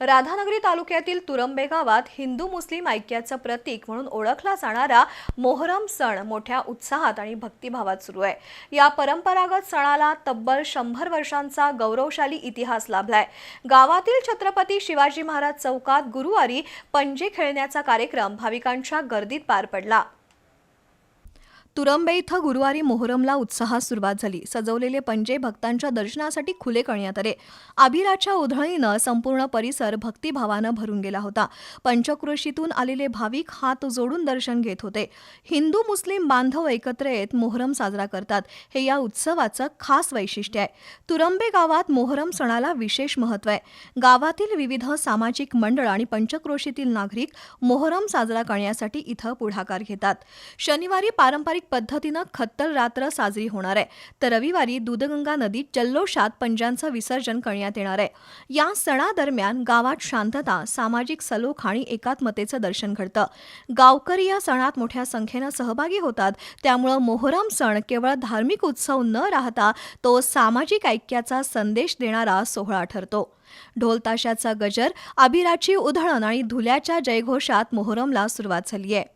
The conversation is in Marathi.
राधानगरी तालुक्यातील तुरंबे गावात हिंदू मुस्लिम ऐक्याचं प्रतीक म्हणून ओळखला जाणारा मोहरम सण मोठ्या उत्साहात आणि भक्तिभावात सुरू आहे. या परंपरागत सणाला तब्बल शंभर वर्षांचा गौरवशाली इतिहास लाभलाय. गावातील छत्रपती शिवाजी महाराज चौकात गुरुवारी पणजी खेळण्याचा कार्यक्रम भाविकांच्या गर्दीत पार पडला. तुरंबे इथं गुरुवारी मोहरमला उत्साहात सुरुवात झाली. सजवलेले पंजे भक्तांच्या दर्शनासाठी खुले करण्यात आले. आभिराच्या उधळीनं संपूर्ण परिसर भक्तिभावानं भरून गेला होता. पंचक्रोशीतून आलेले भाविक हात जोडून दर्शन घेत होते. हिंदू मुस्लिम बांधव एकत्र येत मोहरम साजरा करतात. हे या उत्सवाचं खास वैशिष्ट्य आहे. तुरंबे गावात मोहरम सणाला विशेष महत्त्व आहे. गावातील विविध सामाजिक मंडळ आणि पंचक्रोशीतील नागरिक मोहरम साजरा करण्यासाठी इथं पुढाकार घेतात. शनिवारी पारंपरिक पद्धतीनं खत्तर रात्र साजरी होणार आहे. तर रविवारी दूधगंगा नदीत जल्लोषात पंजांचं विसर्जन करण्यात येणार आहे. या सणादरम्यान गावात शांतता सामाजिक सलोख आणि एकात्मतेचं दर्शन घडतं. गावकरी या सणात मोठ्या संख्येनं सहभागी होतात. त्यामुळं मोहरम सण केवळ धार्मिक उत्सव न राहता तो सामाजिक ऐक्याचा संदेश देणारा सोहळा ठरतो. ढोलताशाचा गजर अभिराची उधळण आणि धुल्याच्या जयघोषात मोहरमला सुरुवात झाली आहे